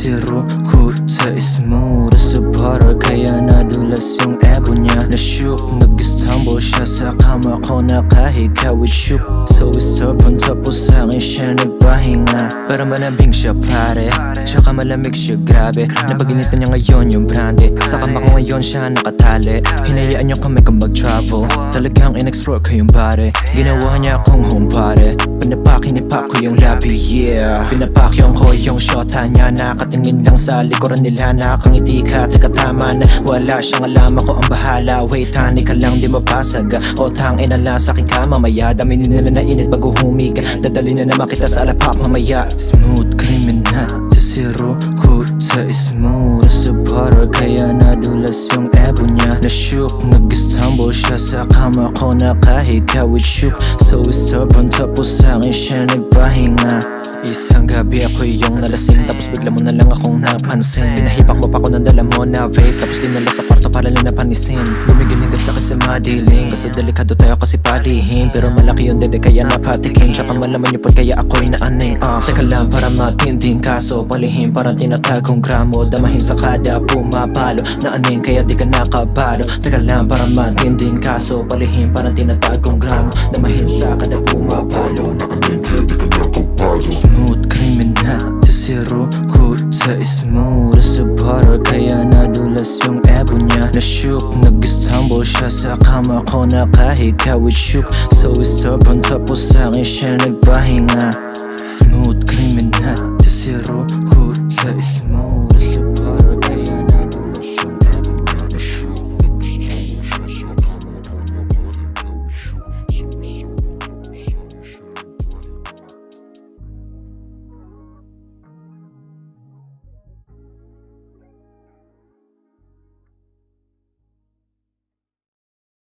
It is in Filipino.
Zero ko sa smooth sa butter Kaya nadulas yung ebo niya Na-shook, nag-stumble siya sa kama ko Nakahiga with shook So stubborn tapos sa akin siya nagpahinga Para malambing siya pare Tsaka malamig siya grabe Napaginitan niya ngayon yung brande Sa kama ko ngayon siya nakatali. Hinayaan niyo kami kung mag-travel. Talagang in-explore ko yung pare. Ginawa niya akong home pare. Pinapakinipa ko yung labi, yeah. Pinapakyon ko yung shota niya. Nakatingin lang sa likuran nila. Nakangiti ka, teka tama na. Wala siyang alam. Ako ang bahala. Wait, honey ka lang. Di mapasag O tang ina lang sa akin ka. Mamaya Dami nila na init bago humiga. Dadali na naman kita sa alapak mamaya. Smooth criminal zero ko sa smooth sa butter Kaya nadulas yung ebo niya. Na-shook, nag-stumble siya sa kama ko Nakahiga with shook. So stubborn tapos sa akin siya nagpahinga. Isang gabi ako yung nalasing. Tapos bigla mo na lang akong napansin. Pinahipak mo pa ako ng dala mo na vape. Tapos dinala sa kwarto para lang napanisin Lumigil sa kasi madiling Kaso delikado tayo kasi palihim Pero malaki yung dede kaya napatikim Tsaka malaman niyo po kaya ako'y naaning ah. Teka lang para matinding kaso. Palihim parang tinatagong gramo. Damahin sa kada pumapalo Naaning kaya di ka nakabalo. Teka lang para matinding kaso. Palihim parang tinatagong gramo. Damahin sa kada pumapalo Naaning kaya di ka nakabalo. Smooth criminal sa zero ko sa smooth. Sa butter Kaya malas yung ebo niya. Nashook, nag-stumble siya sa kama ko Nakahiga with shook. So stubborn tapos sa'kin siya nagpahinga. Smooth criminal, to zero good sa isma